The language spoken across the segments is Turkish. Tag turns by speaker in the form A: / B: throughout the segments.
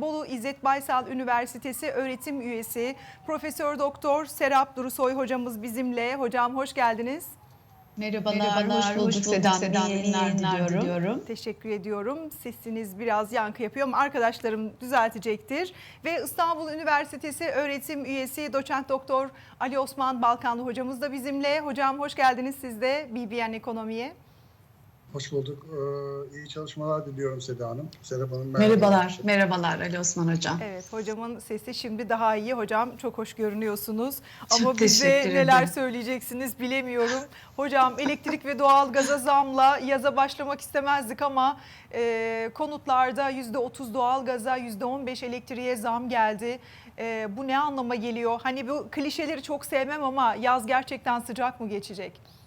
A: Bolu İzzet Baysal Üniversitesi öğretim üyesi Profesör Doktor Serap Durusoy hocamız bizimle. Hocam hoş geldiniz.
B: Merhabalar, hoş bulduk, Seda. Seda. İyi yayınlar diliyorum.
A: Teşekkür ediyorum. Sesiniz biraz yankı yapıyor ama arkadaşlarım düzeltecektir. Ve İstanbul Üniversitesi öğretim üyesi doçent doktor Ali Osman Balkanlı hocamız da bizimle. Hocam hoş geldiniz siz de BBN Ekonomi'ye.
C: Hoş bulduk. Ee, iyi çalışmalar diliyorum Seda Hanım. Serap Hanım.
B: Merhabalar, merhabalar Ali Osman Hocam.
A: Evet hocamın sesi şimdi daha iyi. Hocam çok hoş görünüyorsunuz.
B: Çok
A: Ama bize neler söyleyeceksiniz bilemiyorum. Hocam elektrik ve doğalgaza zamla yaza başlamak istemezdik ama e, konutlarda %30 doğalgaza %15 elektriğe zam geldi. E, bu ne anlama geliyor? Hani bu klişeleri çok sevmem ama yaz gerçekten sıcak mı geçecek?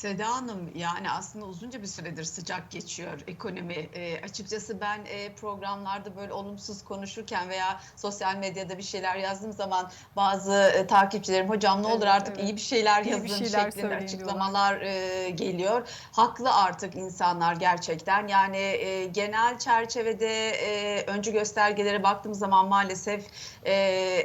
B: Seda Hanım yani aslında uzunca bir süredir sıcak geçiyor ekonomi. E, açıkçası ben e, programlarda böyle olumsuz konuşurken veya sosyal medyada bir şeyler yazdığım zaman bazı e, takipçilerim hocam ne olur
A: Evet,
B: artık
A: evet.
B: iyi bir şeyler
A: İyi bir
B: yazın
A: şeyler
B: şeklinde açıklamalar e, geliyor. Haklı artık insanlar gerçekten. Yani e, genel çerçevede e, öncü göstergelere baktığım zaman maalesef e,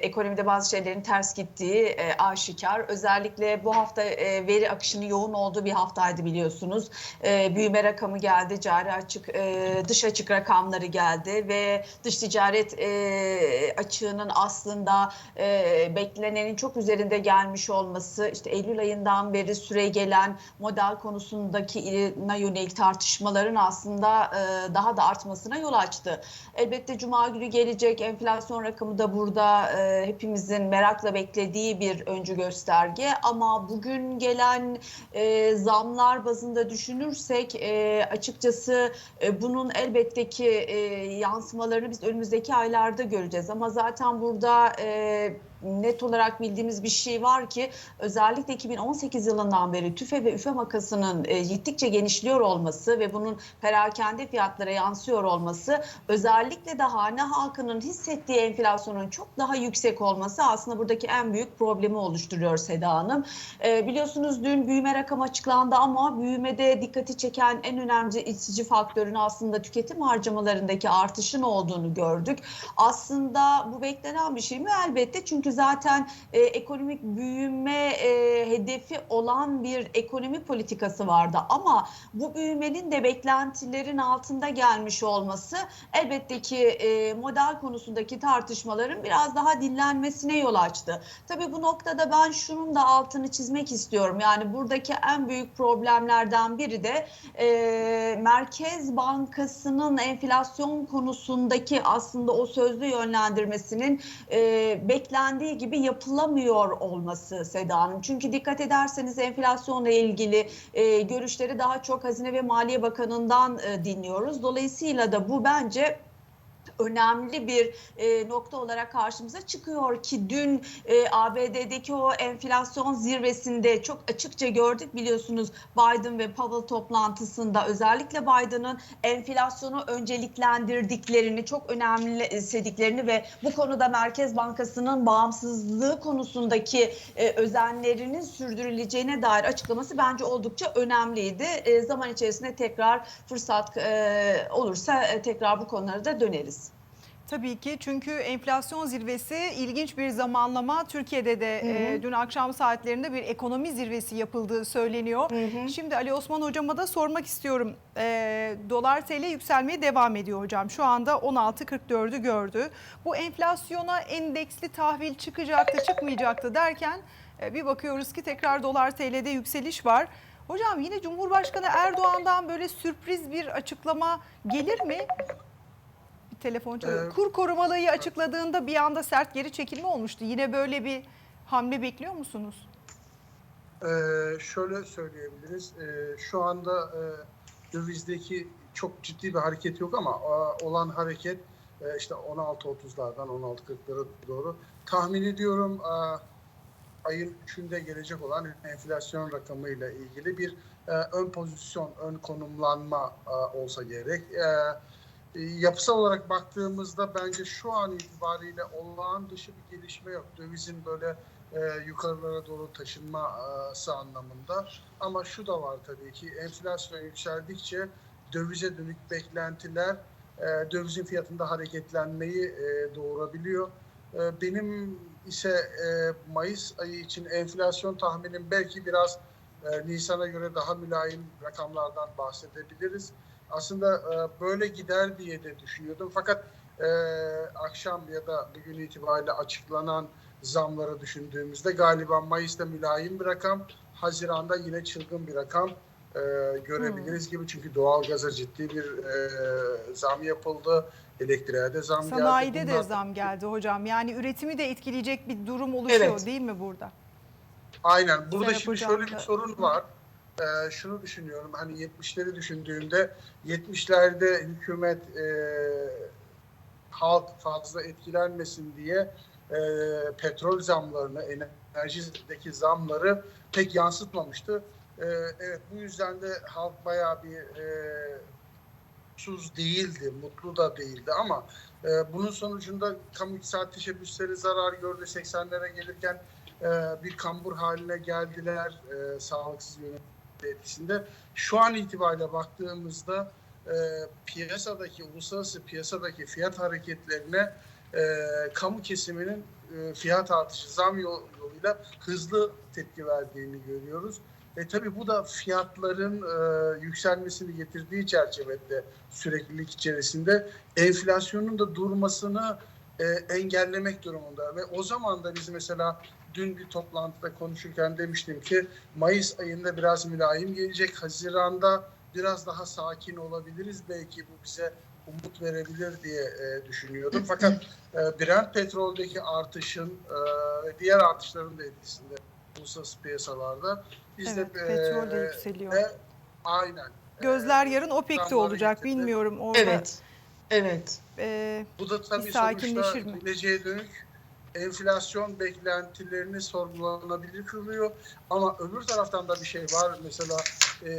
B: ekonomide bazı şeylerin ters gittiği e, aşikar. Özellikle bu hafta e, veri akışının yoğun olduğu bir haftaydı biliyorsunuz. E, büyüme rakamı geldi, cari açık, e, dış açık rakamları geldi ve dış ticaret e, açığının aslında e, beklenenin çok üzerinde gelmiş olması, işte Eylül ayından beri süre gelen model konusundaki yönelik tartışmaların aslında e, daha da artmasına yol açtı. Elbette Cuma günü gelecek enflasyon rakamı da burada e, hepimizin merakla beklediği bir öncü gösterge. Ama bugün gelen e, zamlar bazında düşünürsek e, açıkçası e, bunun elbette ki e, yansımalarını biz önümüzdeki aylarda göreceğiz. Ama zaten burada e, net olarak bildiğimiz bir şey var ki özellikle 2018 yılından beri tüfe ve üfe makasının e, gittikçe genişliyor olması ve bunun perakende fiyatlara yansıyor olması özellikle de hane halkının hissettiği enflasyonun çok daha yüksek olması aslında buradaki en büyük problemi oluşturuyor Seda Hanım. E, biliyorsunuz dün büyüme rakamı açıklandı ama büyümede dikkati çeken en önemli itici faktörün aslında tüketim harcamalarındaki artışın olduğunu gördük. Aslında bu beklenen bir şey mi? Elbette çünkü zaten e, ekonomik büyüme e, hedefi olan bir ekonomi politikası vardı ama bu büyümenin de beklentilerin altında gelmiş olması elbette ki e, model konusundaki tartışmaların biraz daha dinlenmesine yol açtı. Tabii bu noktada ben şunun da altını çizmek istiyorum. Yani buradaki en büyük problemlerden biri de e, Merkez Bankası'nın enflasyon konusundaki aslında o sözlü yönlendirmesinin e, beklendiği gibi yapılamıyor olması Seda. Çünkü dikkat ederseniz enflasyonla ilgili e, görüşleri daha çok Hazine ve Maliye Bakanı'ndan e, dinliyoruz. Dolayısıyla da bu bence önemli bir e, nokta olarak karşımıza çıkıyor ki dün e, ABD'deki o enflasyon zirvesinde çok açıkça gördük biliyorsunuz Biden ve Powell toplantısında özellikle Biden'ın enflasyonu önceliklendirdiklerini çok önemsediklerini ve bu konuda Merkez Bankası'nın bağımsızlığı konusundaki e, özenlerinin sürdürüleceğine dair açıklaması bence oldukça önemliydi. E, zaman içerisinde tekrar fırsat e, olursa e, tekrar bu konulara da döneriz.
A: Tabii ki çünkü enflasyon zirvesi ilginç bir zamanlama. Türkiye'de de e, dün akşam saatlerinde bir ekonomi zirvesi yapıldığı söyleniyor. Şimdi Ali Osman hocama da sormak istiyorum. E, dolar TL yükselmeye devam ediyor hocam. Şu anda 16.44'ü gördü. Bu enflasyona endeksli tahvil çıkacaktı çıkmayacaktı derken e, bir bakıyoruz ki tekrar dolar TL'de yükseliş var. Hocam yine Cumhurbaşkanı Erdoğan'dan böyle sürpriz bir açıklama gelir mi? Telefon çalıyor.
C: Ee,
A: Kur korumalıyı açıkladığında bir anda sert geri çekilme olmuştu. Yine böyle bir hamle bekliyor musunuz?
C: Ee, şöyle söyleyebiliriz. Ee, şu anda e, dövizdeki çok ciddi bir hareket yok ama e, olan hareket e, işte 16.30'lardan 16.40'lara doğru. Tahmin ediyorum e, ayın 3'ünde gelecek olan enflasyon rakamıyla ilgili bir e, ön pozisyon, ön konumlanma e, olsa gerek. E, e, yapısal olarak baktığımızda bence şu an itibariyle olağan dışı bir gelişme yok. Dövizin böyle e, yukarılara doğru taşınması anlamında. Ama şu da var tabii ki enflasyon yükseldikçe dövize dönük beklentiler e, dövizin fiyatında hareketlenmeyi e, doğurabiliyor. E, benim ise e, Mayıs ayı için enflasyon tahminim belki biraz e, Nisan'a göre daha mülayim rakamlardan bahsedebiliriz. Aslında e, böyle gider diye de düşünüyordum. Fakat e, akşam ya da bugün itibariyle açıklanan zamları düşündüğümüzde galiba Mayıs'ta mülayim bir rakam, Haziran'da yine çılgın bir rakam e, görebiliriz gibi. Çünkü doğalgaza ciddi bir e, zam yapıldı. Elektriğe de zam geldi.
A: Sanayide de zam geldi hocam. Yani üretimi de etkileyecek bir durum oluşuyor
B: Evet.
A: değil mi burada?
C: Aynen. Burada
A: Serap
C: şimdi şöyle bir
A: da-
C: sorun var. Ee, şunu düşünüyorum. Hani 70'leri düşündüğümde 70'lerde hükümet e, halk fazla etkilenmesin diye e, petrol zamlarını, enerjideki zamları pek yansıtmamıştı. E, evet bu yüzden de halk bayağı bir e, mutsuz değildi, mutlu da değildi ama e, bunun sonucunda kamu iktisat teşebbüsleri zarar gördü. 80'lere gelirken e, bir kambur haline geldiler e, sağlıksız yönetim etkisinde. Şu an itibariyle baktığımızda e, piyasadaki, uluslararası piyasadaki fiyat hareketlerine e, kamu kesiminin e, fiyat artışı, zam yol- yoluyla hızlı tepki verdiğini görüyoruz. E tabii bu da fiyatların e, yükselmesini getirdiği çerçevede süreklilik içerisinde enflasyonun da durmasını e, engellemek durumunda. Ve o zaman da biz mesela dün bir toplantıda konuşurken demiştim ki Mayıs ayında biraz mülayim gelecek. Haziranda biraz daha sakin olabiliriz. Belki bu bize umut verebilir diye e, düşünüyordum. Fakat e, Brent petroldeki artışın e, ve diğer artışların da etkisinde uluslararası piyasalarda biz
A: Evet,
C: de e,
A: petrol de yükseliyor.
C: ve aynen.
A: Gözler
C: E,
A: yarın OPEC'te olacak.
C: getirdi.
A: Bilmiyorum orada.
B: Evet. Evet.
A: e,
C: Bu da tabii sonuçta
A: sakinleşir mi?
C: geleceğe dönük enflasyon beklentilerini sorgulanabilir kılıyor. Ama öbür taraftan da bir şey var. Mesela e,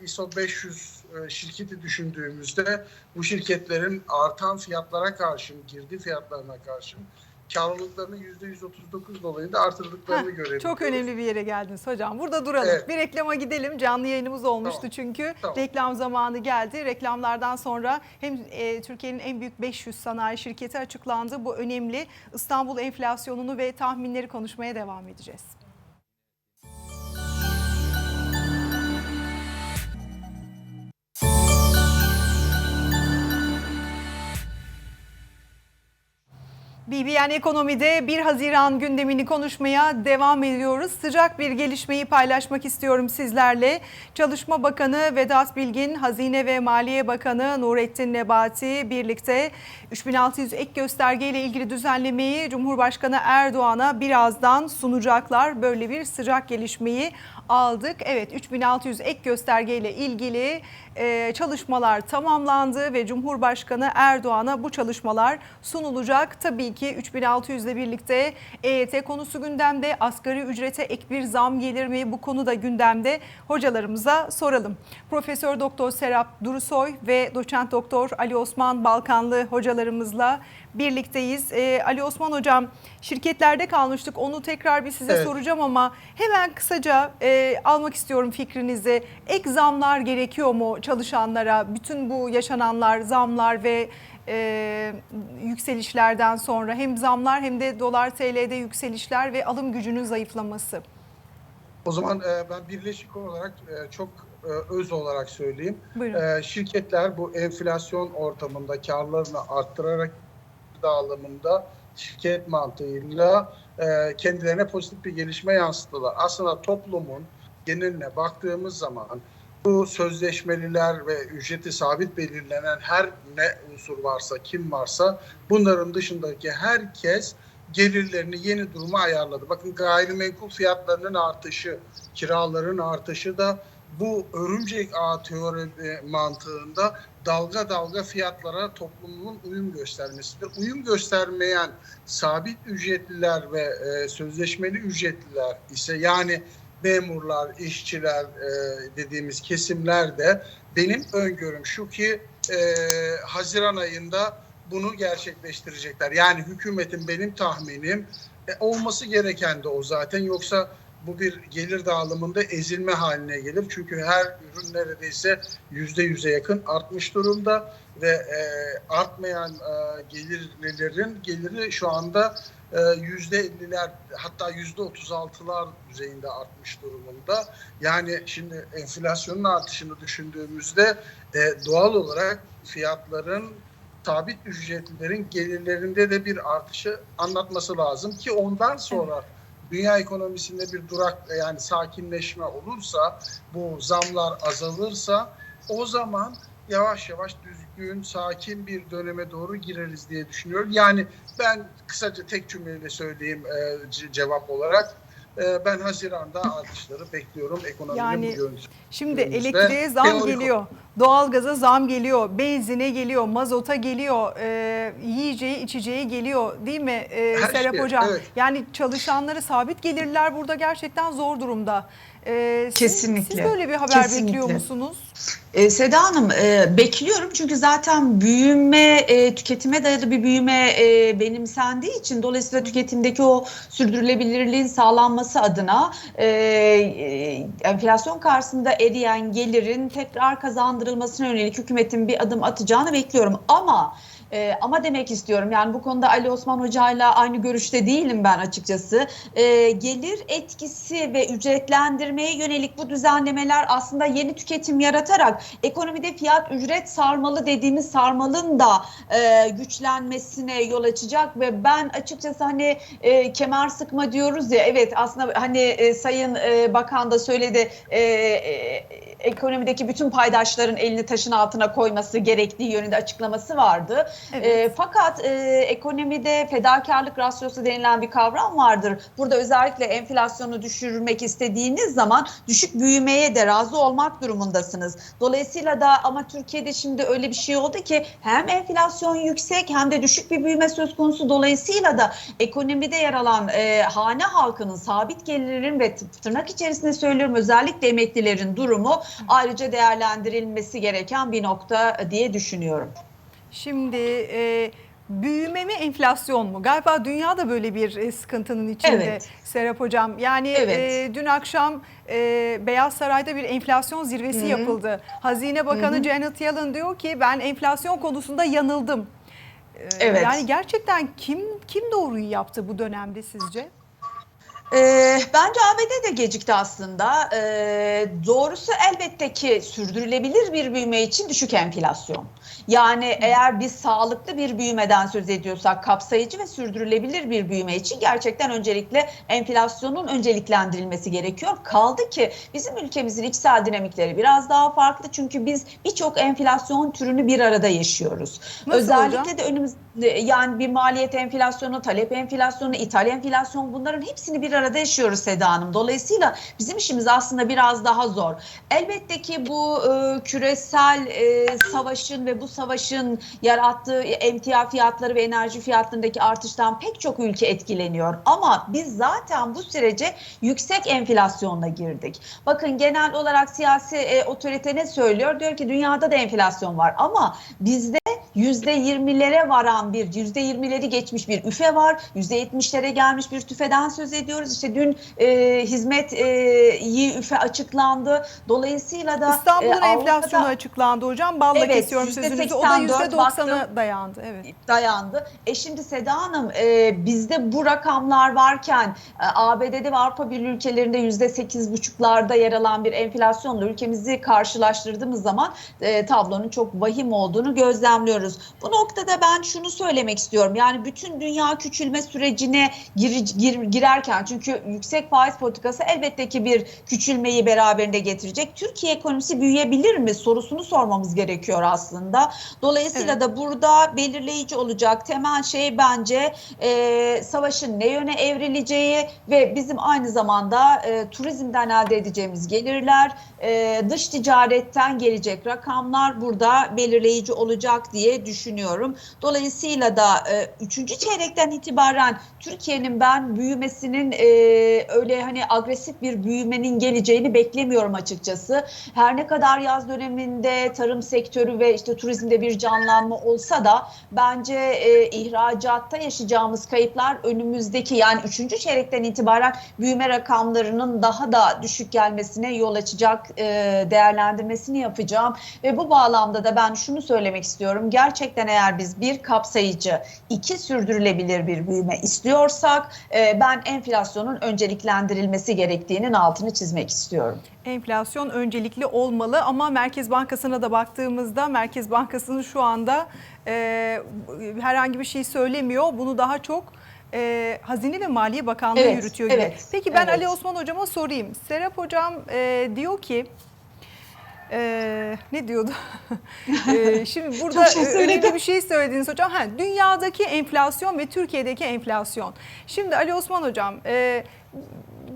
C: ISO 500 e, şirketi düşündüğümüzde bu şirketlerin artan fiyatlara karşın, girdi fiyatlarına karşın karlılıklarını %139 dolayında artırdıklarını
A: Heh. Çok önemli bir yere geldiniz hocam. Burada duralım.
C: Evet.
A: Bir reklama gidelim. Canlı yayınımız olmuştu
C: Tamam.
A: çünkü.
C: Tamam.
A: Reklam zamanı geldi. Reklamlardan sonra hem e, Türkiye'nin en büyük 500 sanayi şirketi açıklandı. Bu önemli. İstanbul enflasyonunu ve tahminleri konuşmaya devam edeceğiz. BBN Ekonomi'de 1 Haziran gündemini konuşmaya devam ediyoruz. Sıcak bir gelişmeyi paylaşmak istiyorum sizlerle. Çalışma Bakanı Vedat Bilgin, Hazine ve Maliye Bakanı Nurettin Nebati birlikte 3600 ek gösterge ile ilgili düzenlemeyi Cumhurbaşkanı Erdoğan'a birazdan sunacaklar. Böyle bir sıcak gelişmeyi aldık. Evet 3600 ek gösterge ile ilgili e, çalışmalar tamamlandı ve Cumhurbaşkanı Erdoğan'a bu çalışmalar sunulacak. Tabii ki 3600 ile birlikte EYT konusu gündemde. Asgari ücrete ek bir zam gelir mi? Bu konu da gündemde. Hocalarımıza soralım. Profesör Doktor Serap Durusoy ve Doçent Doktor Ali Osman Balkanlı hocalarımızla birlikteyiz. E, Ali Osman hocam şirketlerde kalmıştık. Onu tekrar bir size
C: Evet.
A: soracağım ama hemen kısaca e, almak istiyorum fikrinizi. Ek zamlar gerekiyor mu çalışanlara? Bütün bu yaşananlar, zamlar ve e, yükselişlerden sonra hem zamlar hem de dolar TL'de yükselişler ve alım gücünün zayıflaması.
C: O zaman e, ben birleşik olarak e, çok e, öz olarak söyleyeyim.
A: Buyurun.
C: Ee, şirketler bu enflasyon ortamında karlarını arttırarak dağılımında şirket mantığıyla e, kendilerine pozitif bir gelişme yansıttılar. Aslında toplumun geneline baktığımız zaman bu sözleşmeliler ve ücreti sabit belirlenen her ne unsur varsa, kim varsa bunların dışındaki herkes gelirlerini yeni duruma ayarladı. Bakın gayrimenkul fiyatlarının artışı, kiraların artışı da bu örümcek ağ teori e, mantığında dalga dalga fiyatlara toplumun uyum göstermesidir. Uyum göstermeyen sabit ücretliler ve e, sözleşmeli ücretliler ise yani memurlar, işçiler e, dediğimiz kesimler de benim öngörüm şu ki e, Haziran ayında bunu gerçekleştirecekler. Yani hükümetin benim tahminim e, olması gereken de o zaten. Yoksa bu bir gelir dağılımında ezilme haline gelir. Çünkü her ürün neredeyse yüzde yüze yakın artmış durumda. ve e, artmayan e, gelirlerin geliri şu anda e, yüzde 50'ler hatta yüzde 36'lar düzeyinde artmış durumunda. Yani şimdi enflasyonun artışını düşündüğümüzde e, doğal olarak fiyatların sabit ücretlilerin gelirlerinde de bir artışı anlatması lazım ki ondan sonra dünya ekonomisinde bir durak yani sakinleşme olursa bu zamlar azalırsa o zaman yavaş yavaş düzgün, sakin bir döneme doğru gireriz diye düşünüyorum. Yani ben kısaca tek cümleyle söyleyeyim e, ce- cevap olarak. E, ben Haziran'da artışları bekliyorum ekonominin
A: Yani
C: yönü.
A: Şimdi elektriğe zam
C: teorik
A: geliyor, doğalgaza zam geliyor, benzine geliyor, mazota geliyor, e, yiyeceği içeceği geliyor değil mi e, Serap
C: şey,
A: Hocam?
C: evet.
A: Yani çalışanları sabit gelirler burada gerçekten zor durumda. E, siz-
B: Kesinlikle,
A: Siz böyle bir haber
B: kesinlikle.
A: bekliyor musunuz?
B: E, Seda Hanım e, bekliyorum çünkü zaten büyüme e, tüketime dayalı bir büyüme e, benimsendiği için dolayısıyla tüketimdeki o sürdürülebilirliğin sağlanması adına e, e, enflasyon karşısında eriyen gelirin tekrar kazandırılmasına yönelik hükümetin bir adım atacağını bekliyorum ama e, ama demek istiyorum yani bu konuda Ali Osman Hoca'yla aynı görüşte değilim ben açıkçası. E, gelir etkisi ve ücretlendirmeye yönelik bu düzenlemeler aslında yeni tüketim yaratarak ekonomide fiyat ücret sarmalı dediğimiz sarmalın da e, güçlenmesine yol açacak ve ben açıkçası hani e, kemer sıkma diyoruz ya evet aslında hani e, Sayın e, Bakan da söyledi e, e, ekonomideki bütün paydaşların elini taşın altına koyması gerektiği yönünde açıklaması vardı.
A: Evet.
B: E, fakat e, ekonomide fedakarlık rasyosu denilen bir kavram vardır. Burada özellikle enflasyonu düşürmek istediğiniz zaman düşük büyümeye de razı olmak durumundasınız. Dolayısıyla da ama Türkiye'de şimdi öyle bir şey oldu ki hem enflasyon yüksek hem de düşük bir büyüme söz konusu. Dolayısıyla da ekonomide yer alan e, hane halkının sabit gelirlerin ve tırnak içerisinde söylüyorum özellikle emeklilerin durumu ayrıca değerlendirilmesi gereken bir nokta diye düşünüyorum.
A: Şimdi e, büyüme mi enflasyon mu? Galiba dünya da böyle bir e, sıkıntının içinde
B: Evet.
A: Serap Hocam. Yani
B: Evet.
A: e, dün akşam e, Beyaz Saray'da bir enflasyon zirvesi yapıldı. Hazine Bakanı Janet Yellen diyor ki ben enflasyon konusunda yanıldım. E,
B: Evet.
A: Yani gerçekten kim kim doğruyu yaptı bu dönemde sizce?
B: Ee, bence ABD de gecikti aslında. Ee, doğrusu elbette ki sürdürülebilir bir büyüme için düşük enflasyon. Yani eğer biz sağlıklı bir büyümeden söz ediyorsak kapsayıcı ve sürdürülebilir bir büyüme için gerçekten öncelikle enflasyonun önceliklendirilmesi gerekiyor. Kaldı ki bizim ülkemizin içsel dinamikleri biraz daha farklı çünkü biz birçok enflasyon türünü bir arada yaşıyoruz.
A: Nasıl
B: Özellikle
A: hocam?
B: de önümüzde yani bir maliyet enflasyonu, talep enflasyonu, ithal enflasyon bunların hepsini bir arada yaşıyoruz Seda Hanım. Dolayısıyla bizim işimiz aslında biraz daha zor. Elbette ki bu e, küresel e, savaşın ve bu savaşın yarattığı emtia fiyatları ve enerji fiyatlarındaki artıştan pek çok ülke etkileniyor. Ama biz zaten bu sürece yüksek enflasyonla girdik. Bakın genel olarak siyasi e, otorite ne söylüyor? Diyor ki dünyada da enflasyon var ama bizde %20'lere varan bir, %20'leri geçmiş bir üfe var. %70'lere gelmiş bir tüfeden söz ediyoruz. İşte dün e, hizmet e, iyi üfe açıklandı. Dolayısıyla da
A: İstanbul'un
B: e, Avrupa'da
A: enflasyonu açıklandı hocam. Balla
B: Evet,
A: kesiyorum sözünüzü. O da
B: %84
A: %90'a
B: baktım.
A: dayandı. Evet.
B: dayandı. E şimdi Seda Hanım e, bizde bu rakamlar varken e, ABD'de ve Avrupa Birliği ülkelerinde yüzde sekiz buçuklarda yer alan bir enflasyonla ülkemizi karşılaştırdığımız zaman e, tablonun çok vahim olduğunu gözlemliyoruz. Bu noktada ben şunu söylemek istiyorum. Yani bütün dünya küçülme sürecine gir, gir- girerken çünkü yüksek faiz politikası elbette ki bir küçülmeyi beraberinde getirecek. Türkiye ekonomisi büyüyebilir mi sorusunu sormamız gerekiyor aslında. Dolayısıyla
A: Evet.
B: da burada belirleyici olacak temel şey bence e, savaşın ne yöne evrileceği ve bizim aynı zamanda e, turizmden elde edeceğimiz gelirler, e, dış ticaretten gelecek rakamlar burada belirleyici olacak diye düşünüyorum. Dolayısıyla da e, üçüncü çeyrekten itibaren Türkiye'nin ben büyümesinin e, öyle hani agresif bir büyümenin geleceğini beklemiyorum açıkçası. Her ne kadar yaz döneminde tarım sektörü ve işte turizmde bir canlanma olsa da bence e, ihracatta yaşayacağımız kayıplar önümüzdeki yani üçüncü çeyrekten itibaren büyüme rakamlarının daha da düşük gelmesine yol açacak e, değerlendirmesini yapacağım. Ve bu bağlamda da ben şunu söylemek istiyorum. Gerçekten eğer biz bir kapsayıcı, iki sürdürülebilir bir büyüme istiyorsak e, ben enflasyonun önceliklendirilmesi gerektiğinin altını çizmek istiyorum.
A: Enflasyon öncelikli olmalı ama Merkez Bankası'na da baktığımızda Merkez Bankası'nın şu anda e, herhangi bir şey söylemiyor. Bunu daha çok e, Hazine ve Maliye Bakanlığı
B: Evet,
A: yürütüyor gibi.
B: evet,
A: Peki ben
B: evet.
A: Ali Osman Hocama sorayım. Serap Hocam e, diyor ki e, ne diyordu? E, şimdi burada
B: şey
A: önemli bir şey söylediniz hocam. Ha, dünyadaki enflasyon ve Türkiye'deki enflasyon. Şimdi Ali Osman Hocam e,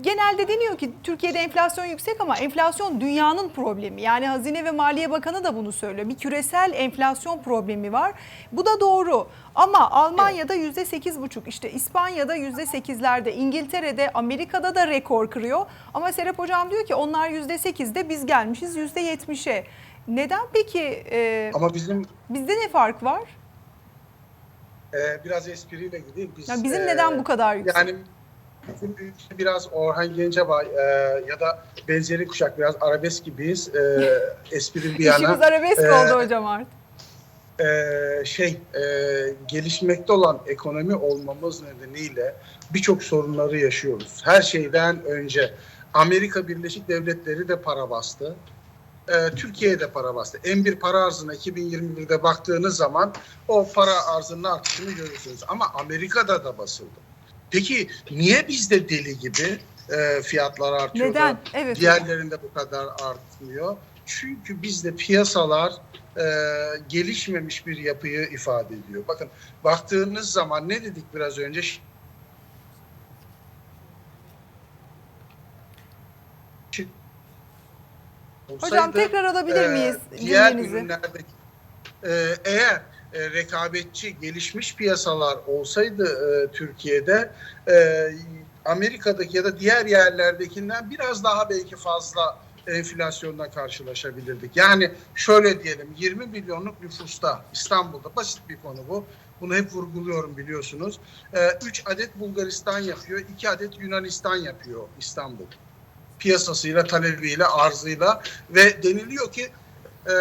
A: genelde deniyor ki Türkiye'de enflasyon yüksek ama enflasyon dünyanın problemi. Yani Hazine ve Maliye Bakanı da bunu söylüyor. Bir küresel enflasyon problemi var. Bu da doğru. Ama Almanya'da yüzde sekiz buçuk, işte İspanya'da yüzde sekizlerde, İngiltere'de, Amerika'da da rekor kırıyor. Ama Serap Hocam diyor ki onlar yüzde sekizde biz gelmişiz yüzde yetmişe. Neden peki e,
C: Ama bizim
A: bizde ne fark var?
C: e, biraz espriyle gideyim. Biz,
A: Yani bizim
C: e,
A: neden bu kadar yüksek?
C: Yani bizim biraz Orhan Gencebay e, ya da benzeri kuşak biraz arabesk gibiyiz. E, espri bir yana.
A: İşimiz arabesk
C: e,
A: oldu hocam artık.
C: e, şey e, gelişmekte olan ekonomi olmamız nedeniyle birçok sorunları yaşıyoruz. Her şeyden önce Amerika Birleşik Devletleri de para bastı. E, Türkiye'ye de para bastı. En bir para arzına 2021'de baktığınız zaman o para arzının artışını görürsünüz. Ama Amerika'da da basıldı. Peki niye bizde deli gibi e, fiyatlar artıyor da
A: Neden? Evet. hocam.
C: Diğerlerinde bu kadar artmıyor. Çünkü bizde piyasalar e, gelişmemiş bir yapıyı ifade ediyor. Bakın baktığınız zaman ne dedik biraz önce?
A: Hocam
C: Olsaydı,
A: tekrar alabilir
C: e,
A: miyiz
C: diğer
A: cümlenizi?
C: ürünlerdeki e, eğer e, rekabetçi gelişmiş piyasalar olsaydı e, Türkiye'de e, Amerika'daki ya da diğer yerlerdekinden biraz daha belki fazla enflasyonla karşılaşabilirdik. Yani şöyle diyelim 20 milyonluk nüfusta İstanbul'da basit bir konu bu. Bunu hep vurguluyorum biliyorsunuz. 3 adet Bulgaristan yapıyor, 2 adet Yunanistan yapıyor İstanbul. Piyasasıyla, talebiyle, arzıyla ve deniliyor ki e,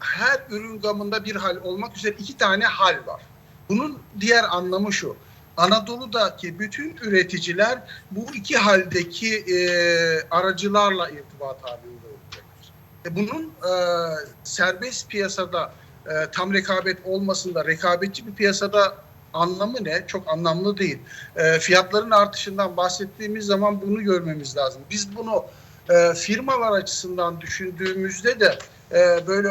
C: her ürün gamında bir hal olmak üzere iki tane hal var. Bunun diğer anlamı şu. Anadolu'daki bütün üreticiler bu iki haldeki e, aracılarla irtibat halinde olacaklar. E, bunun e, serbest piyasada e, tam rekabet olmasında, rekabetçi bir piyasada anlamı ne? Çok anlamlı değil. E, fiyatların artışından bahsettiğimiz zaman bunu görmemiz lazım. Biz bunu e, firmalar açısından düşündüğümüzde de e, böyle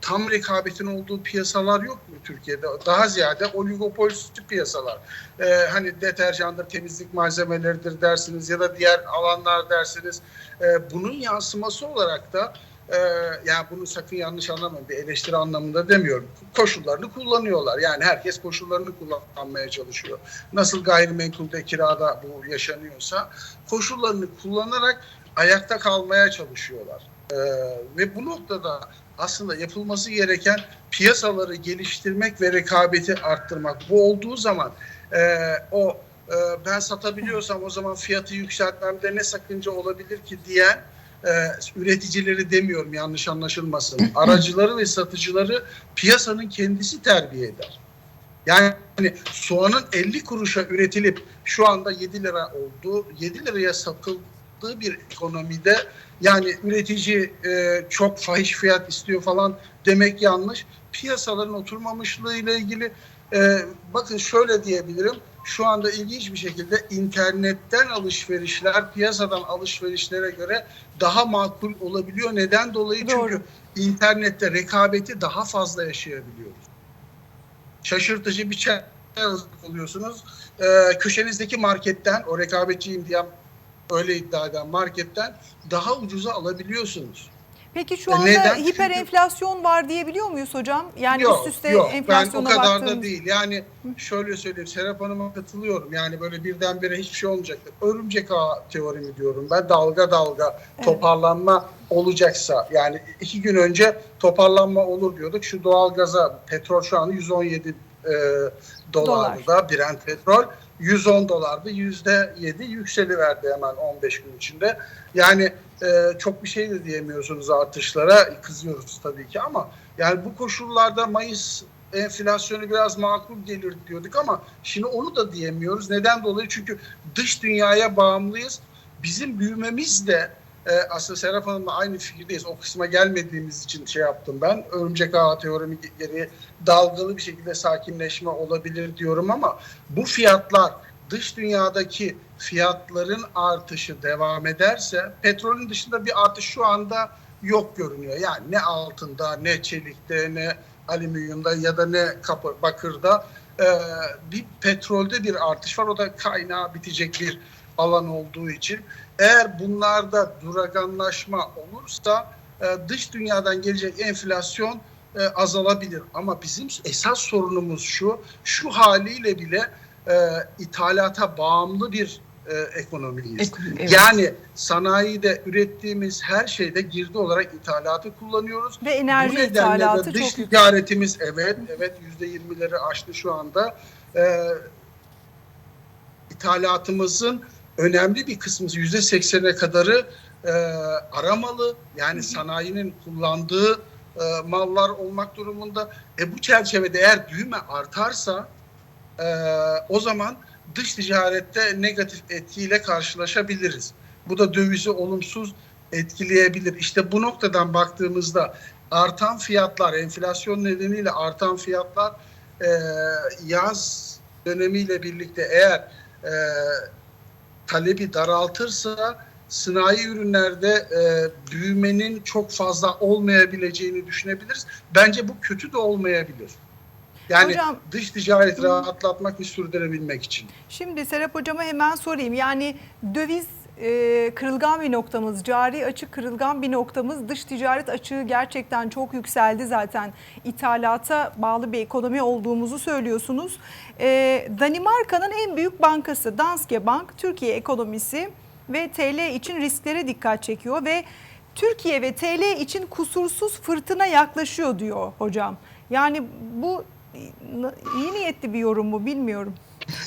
C: tam rekabetin olduğu piyasalar yok mu Türkiye'de? Daha ziyade oligopolist piyasalar. E, hani deterjandır, temizlik malzemeleridir dersiniz ya da diğer alanlar dersiniz. E, bunun yansıması olarak da e, yani bunu sakın yanlış anlamayın bir eleştiri anlamında demiyorum. Koşullarını kullanıyorlar. Yani herkes koşullarını kullanmaya çalışıyor. Nasıl gayrimenkulde kirada bu yaşanıyorsa koşullarını kullanarak ayakta kalmaya çalışıyorlar. Ee, ve bu noktada aslında yapılması gereken piyasaları geliştirmek ve rekabeti arttırmak. Bu olduğu zaman e, o e, ben satabiliyorsam o zaman fiyatı yükseltmemde ne sakınca olabilir ki diyen e, üreticileri demiyorum yanlış anlaşılmasın. Aracıları ve satıcıları piyasanın kendisi terbiye eder. Yani soğanın 50 kuruşa üretilip şu anda 7 lira oldu. 7 liraya satıldığı bir ekonomide yani üretici e, çok fahiş fiyat istiyor falan demek yanlış. Piyasaların oturmamışlığı ile ilgili e, bakın şöyle diyebilirim. Şu anda ilginç bir şekilde internetten alışverişler piyasadan alışverişlere göre daha makul olabiliyor. Neden dolayı?
A: Doğru.
C: Çünkü internette rekabeti daha fazla yaşayabiliyoruz. Şaşırtıcı bir şey oluyorsunuz. Ee, köşenizdeki marketten, o rekabetçiyim diyen öyle iddia eden marketten daha ucuza alabiliyorsunuz.
A: Peki şu
C: E,
A: anda
C: neden?
A: hiper enflasyon var diyebiliyor muyuz hocam? Yani
C: yok,
A: üst üste
C: yok. Ben o
A: enflasyona
C: kadar
A: baktığımız...
C: da değil. Yani şöyle söyleyeyim Serap Hanım'a katılıyorum. Yani böyle birdenbire hiçbir şey olmayacaktır. Örümcek ağı teorimi diyorum ben. Dalga dalga toparlanma olacaksa yani iki gün önce toparlanma olur diyorduk. Şu doğalgaza petrol şu anda 117 e, dolardı da Brent petrol. 110 dolardı. %7 yükseliverdi hemen 15 gün içinde. Yani e, çok bir şey de diyemiyorsunuz artışlara. Kızıyoruz tabii ki ama yani bu koşullarda Mayıs enflasyonu biraz makul gelir diyorduk ama şimdi onu da diyemiyoruz. Neden dolayı? Çünkü dış dünyaya bağımlıyız. Bizim büyümemiz de e, aslında Serap Hanım'la aynı fikirdeyiz. O kısma gelmediğimiz için şey yaptım ben. Örümcek ağı teoremi gereği dalgalı bir şekilde sakinleşme olabilir diyorum ama bu fiyatlar dış dünyadaki fiyatların artışı devam ederse petrolün dışında bir artış şu anda yok görünüyor. Yani ne altında ne çelikte ne alüminyumda ya da ne kapı, bakırda e, bir petrolde bir artış var. O da kaynağı bitecek bir alan olduğu için. Eğer bunlarda duraganlaşma olursa e, dış dünyadan gelecek enflasyon e, azalabilir. Ama bizim esas sorunumuz şu, şu haliyle bile e, ithalata bağımlı bir e, ekonomiyiz.
B: Evet.
C: Yani sanayide ürettiğimiz her şeyde girdi olarak ithalatı kullanıyoruz.
A: Ve enerji
C: Bu nedenle
A: ithalatı
C: de
A: çok
C: dış
A: yüksek.
C: ticaretimiz evet evet yüzde yirmileri aştı şu anda. Ee, ithalatımızın önemli bir kısmı yüzde seksene kadarı e, aramalı. Yani sanayinin kullandığı e, mallar olmak durumunda. E bu çerçevede eğer büyüme artarsa e, o zaman dış ticarette negatif etkiyle karşılaşabiliriz. Bu da dövizi olumsuz etkileyebilir. İşte bu noktadan baktığımızda artan fiyatlar, enflasyon nedeniyle artan fiyatlar e, yaz dönemiyle birlikte eğer e, talebi daraltırsa sanayi ürünlerde e, büyümenin çok fazla olmayabileceğini düşünebiliriz. Bence bu kötü de olmayabilir. Yani
A: Hocam-
C: dış ticareti rahatlatmak ve sürdürebilmek için.
A: Şimdi Serap Hocam'a hemen sorayım. Yani döviz e, kırılgan bir noktamız, cari açık kırılgan bir noktamız. Dış ticaret açığı gerçekten çok yükseldi zaten. İthalata bağlı bir ekonomi olduğumuzu söylüyorsunuz. E, Danimarka'nın en büyük bankası Danske Bank, Türkiye ekonomisi ve TL için risklere dikkat çekiyor ve Türkiye ve TL için kusursuz fırtına yaklaşıyor diyor hocam. Yani bu iyi niyetli bir yorum mu bilmiyorum.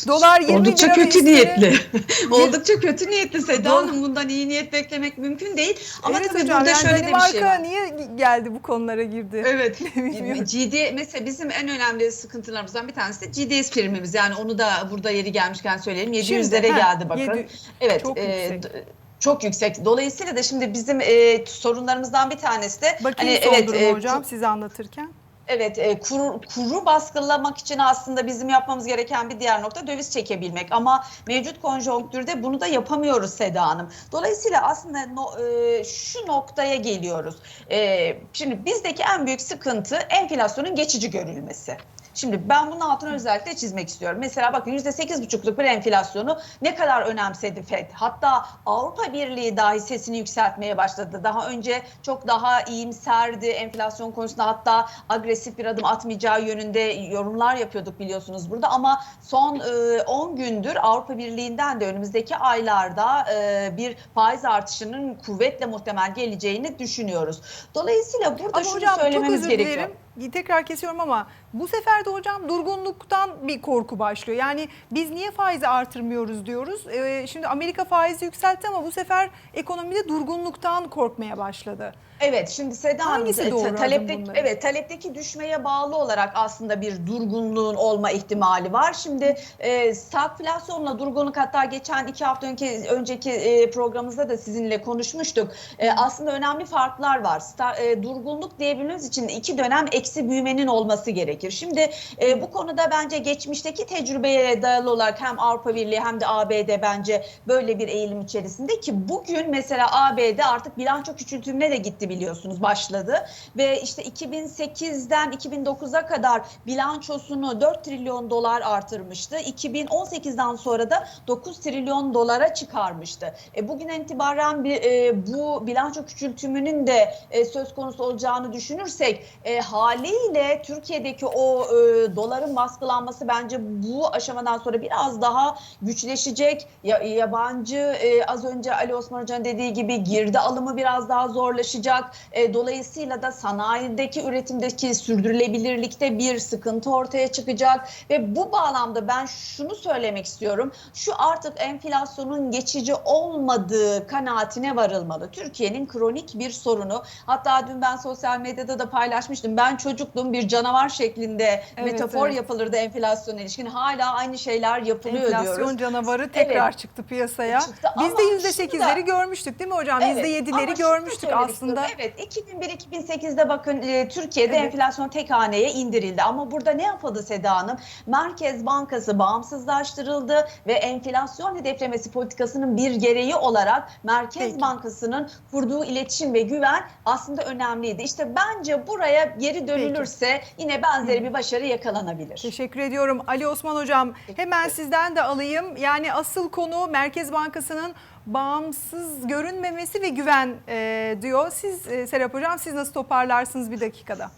A: Dolar 20
B: Oldukça kötü
A: üstüne-
B: niyetli. Oldukça kötü niyetli Seda. Hanım. Bundan iyi niyet beklemek mümkün değil. Ama
A: evet
B: tabii
A: hocam
B: burada
A: yani
B: şöyle de bir şey var.
A: niye geldi bu konulara girdi?
B: Evet. GD mesela bizim en önemli sıkıntılarımızdan bir tanesi de GDS primimiz. Yani onu da burada yeri gelmişken söyleyelim. 700'lere
A: Şimdi, ha,
B: geldi bakın.
A: yedi-
B: evet.
A: çok
B: e,
A: yüksek.
B: çok yüksek. Dolayısıyla da şimdi bizim e, sorunlarımızdan bir tanesi de
A: Bakayım
B: hani
A: son
B: evet
A: durumu
B: e,
A: hocam size anlatırken.
B: Evet, e, kuru, kuru baskılamak için aslında bizim yapmamız gereken bir diğer nokta döviz çekebilmek. Ama mevcut konjonktürde bunu da yapamıyoruz Seda Hanım. Dolayısıyla aslında no, e, şu noktaya geliyoruz. E, şimdi bizdeki en büyük sıkıntı enflasyonun geçici görülmesi. Şimdi ben bunun altını özellikle çizmek istiyorum. Mesela bakın %8,5'luk bir enflasyonu ne kadar önemsedi FED. Hatta Avrupa Birliği dahi sesini yükseltmeye başladı. Daha önce çok daha iyimserdi enflasyon konusunda hatta agresif bir adım atmayacağı yönünde yorumlar yapıyorduk biliyorsunuz burada. Ama son e, 10 gündür Avrupa Birliği'nden de önümüzdeki aylarda e, bir faiz artışının kuvvetle muhtemel geleceğini düşünüyoruz. Dolayısıyla burada
A: Ama
B: şunu
A: hocam çok
B: söylememiz
A: özür
B: gerekiyor.
A: dilerim. Tekrar kesiyorum ama bu sefer de hocam durgunluktan bir korku başlıyor. Yani biz niye faizi artırmıyoruz diyoruz. Ee, şimdi Amerika faizi yükseltti ama bu sefer ekonomide durgunluktan korkmaya başladı.
B: Evet şimdi Seda Hanım
A: Hangisi
B: ta- talepteki, evet talepteki düşmeye bağlı olarak aslında bir durgunluğun olma ihtimali var. Şimdi e, stagflasyonla durgunluk hatta geçen iki hafta önceki, önceki e, programımızda da sizinle konuşmuştuk. E, aslında önemli farklar var. Sta, e, durgunluk diyebilmemiz için iki dönem eksi büyümenin olması gerekir. Gerekir. Şimdi e, bu konuda bence geçmişteki tecrübeye dayalı olarak hem Avrupa Birliği hem de ABD bence böyle bir eğilim içerisinde ki bugün mesela ABD artık bilanço küçültümüne de gitti biliyorsunuz başladı ve işte 2008'den 2009'a kadar bilançosunu 4 trilyon dolar artırmıştı. 2018'den sonra da 9 trilyon dolara çıkarmıştı. E, bugün itibaren bir, e, bu bilanço küçültümünün de e, söz konusu olacağını düşünürsek e, haliyle Türkiye'deki o e, doların baskılanması bence bu aşamadan sonra biraz daha güçleşecek. Ya, yabancı e, az önce Ali Osman Hoca'nın dediği gibi girdi alımı biraz daha zorlaşacak. E, dolayısıyla da sanayideki üretimdeki sürdürülebilirlikte bir sıkıntı ortaya çıkacak ve bu bağlamda ben şunu söylemek istiyorum. Şu artık enflasyonun geçici olmadığı kanaatine varılmalı. Türkiye'nin kronik bir sorunu. Hatta dün ben sosyal medyada da paylaşmıştım. Ben çocukluğum bir canavar şeklinde
A: Evet,
B: metafor
A: evet.
B: yapılırdı enflasyona ilişkin. Hala aynı şeyler yapılıyor
A: Enflasyon
B: diyoruz.
A: canavarı tekrar
B: Evet.
A: çıktı piyasaya.
B: Çıktı
A: Biz de
B: da-
A: %8'leri görmüştük değil mi hocam?
B: Evet, ama
A: %7'leri
B: şunu
A: görmüştük
B: söylemek
A: aslında.
B: Evet 2001-2008'de bakın e, Türkiye'de
A: Evet.
B: enflasyon tek haneye indirildi. Ama burada ne yapıldı Seda Hanım? Merkez Bankası bağımsızlaştırıldı ve enflasyon hedeflemesi politikasının bir gereği olarak Merkez
A: Peki.
B: Bankası'nın kurduğu iletişim ve güven aslında önemliydi. İşte bence buraya geri dönülürse yine benzeri bir başarı yakalanabilir.
A: Teşekkür ediyorum Ali Osman Hocam. Hemen sizden de alayım. Yani asıl konu Merkez Bankası'nın bağımsız görünmemesi ve güven e, diyor. Siz e, Serap Hocam siz nasıl toparlarsınız bir dakikada?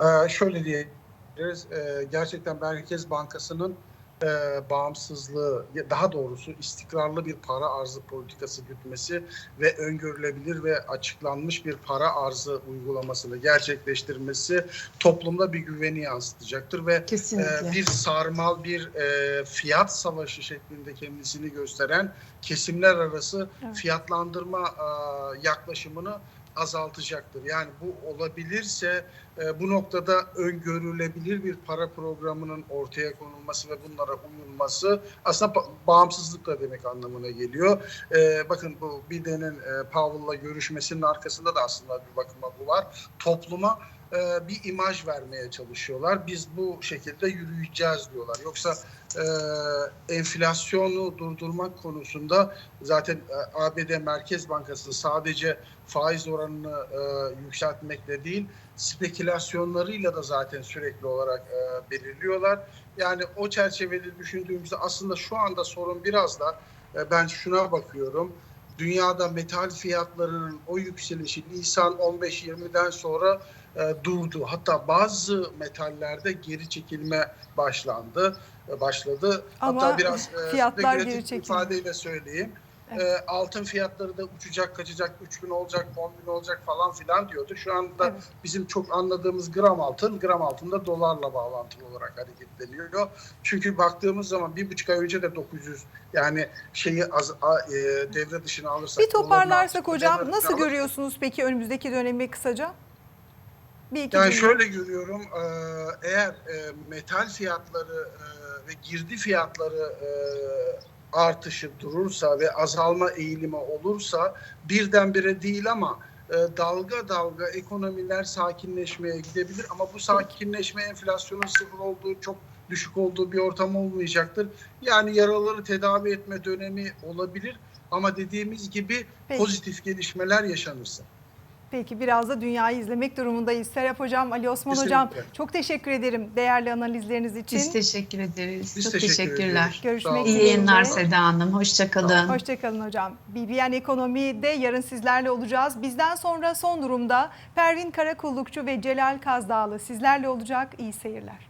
C: Ee, şöyle diyebiliriz. Ee, gerçekten Merkez Bankası'nın e, bağımsızlığı, daha doğrusu istikrarlı bir para arzı politikası gütmesi ve öngörülebilir ve açıklanmış bir para arzı uygulamasını gerçekleştirmesi toplumda bir güveni yansıtacaktır ve
B: Kesinlikle.
C: e, bir sarmal bir e, fiyat savaşı şeklinde kendisini gösteren kesimler arası
A: Evet.
C: fiyatlandırma e, yaklaşımını azaltacaktır. Yani bu olabilirse e, bu noktada öngörülebilir bir para programının ortaya konulması ve bunlara uyulması aslında ba- bağımsızlık da demek anlamına geliyor. E, bakın bu Biden'in e, Powell'la görüşmesinin arkasında da aslında bir bakıma bu var. Topluma e, bir imaj vermeye çalışıyorlar. Biz bu şekilde yürüyeceğiz diyorlar. Yoksa e, enflasyonu durdurmak konusunda zaten e, ABD Merkez Bankası sadece faiz oranını e, yükseltmekle değil spekülasyonlarıyla da zaten sürekli olarak e, belirliyorlar. Yani o çerçevede düşündüğümüzde aslında şu anda sorun biraz da e, ben şuna bakıyorum. Dünyada metal fiyatlarının o yükselişi Nisan 15-20'den sonra e, durdu. Hatta bazı metallerde geri çekilme başlandı, e, başladı.
A: Ama
C: Hatta biraz e,
A: fiyatlar geri çekildi.
C: ifadeyle söyleyeyim.
A: Evet.
C: E, altın fiyatları da uçacak, kaçacak, 3 bin olacak, 10 bin olacak falan filan diyordu. Şu anda
A: Evet.
C: bizim çok anladığımız gram altın, gram altında dolarla bağlantılı olarak hareketleniyor. Çünkü baktığımız zaman bir buçuk ay önce de 900 yani şeyi az, a, e, devre dışına alırsak.
A: Bir toparlarsak hocam nasıl
C: alırsak-
A: görüyorsunuz peki önümüzdeki dönemi kısaca? Bir iki
C: Yani
A: cümle.
C: şöyle görüyorum, e, eğer e, metal fiyatları e, ve girdi fiyatları e, artışı durursa ve azalma eğilimi olursa birdenbire değil ama e, dalga dalga ekonomiler sakinleşmeye gidebilir ama bu sakinleşme enflasyonun sıfır olduğu çok düşük olduğu bir ortam olmayacaktır. Yani yaraları tedavi etme dönemi olabilir ama dediğimiz gibi
A: Peki.
C: pozitif gelişmeler yaşanırsa.
A: Peki biraz da dünyayı izlemek durumundayız. Serap Hocam, Ali Osman Hocam çok teşekkür ederim değerli analizleriniz için.
B: Biz teşekkür ederiz.
C: Biz
B: Çok
C: teşekkür
B: teşekkürler.
C: ediyoruz.
A: Görüşmek
C: olun.
B: İyi yayınlar Seda Hanım. Hoşçakalın.
A: Hoşçakalın hocam. BBN Ekonomi'de yarın sizlerle olacağız. Bizden sonra son durumda Pervin Karakullukçu ve Celal Kazdağlı sizlerle olacak. İyi seyirler.